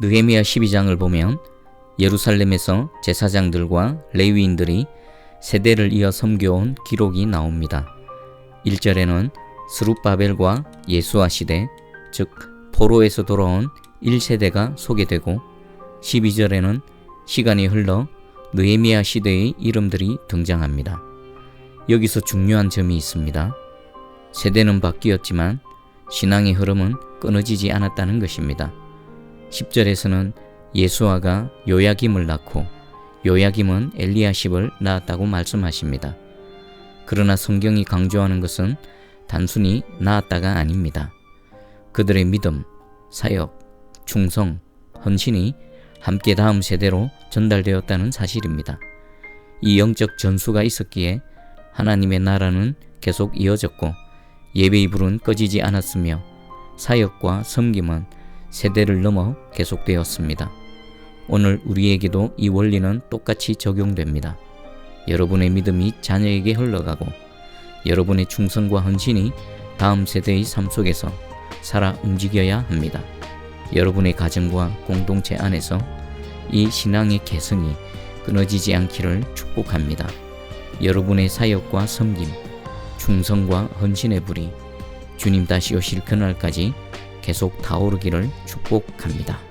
느헤미야 12장을 보면 예루살렘에서 제사장들과 레위인들이 세대를 이어 섬겨온 기록이 나옵니다. 1절에는 스룹바벨과 예수아 시대, 즉 포로에서 돌아온 1세대가 소개되고 12절에는 시간이 흘러 느헤미야 시대의 이름들이 등장합니다. 여기서 중요한 점이 있습니다. 세대는 바뀌었지만 신앙의 흐름은 끊어지지 않았다는 것입니다. 10절에서는 예수아가 요야김을 낳고 요야김은 엘리야십을 낳았다고 말씀하십니다. 그러나 성경이 강조하는 것은 단순히 낳았다가 아닙니다. 그들의 믿음, 사역, 충성, 헌신이 함께 다음 세대로 전달되었다는 사실입니다. 이 영적 전수가 있었기에 하나님의 나라는 계속 이어졌고 예배의 불은 꺼지지 않았으며 사역과 섬김은 세대를 넘어 계속되었습니다. 오늘 우리에게도 이 원리는 똑같이 적용됩니다. 여러분의 믿음이 자녀에게 흘러가고 여러분의 충성과 헌신이 다음 세대의 삶 속에서 살아 움직여야 합니다. 여러분의 가정과 공동체 안에서 이 신앙의 개성이 끊어지지 않기를 축복합니다. 여러분의 사역과 섬김, 충성과 헌신의 불이 주님 다시 오실 그날까지 계속 타오르기를 축복합니다.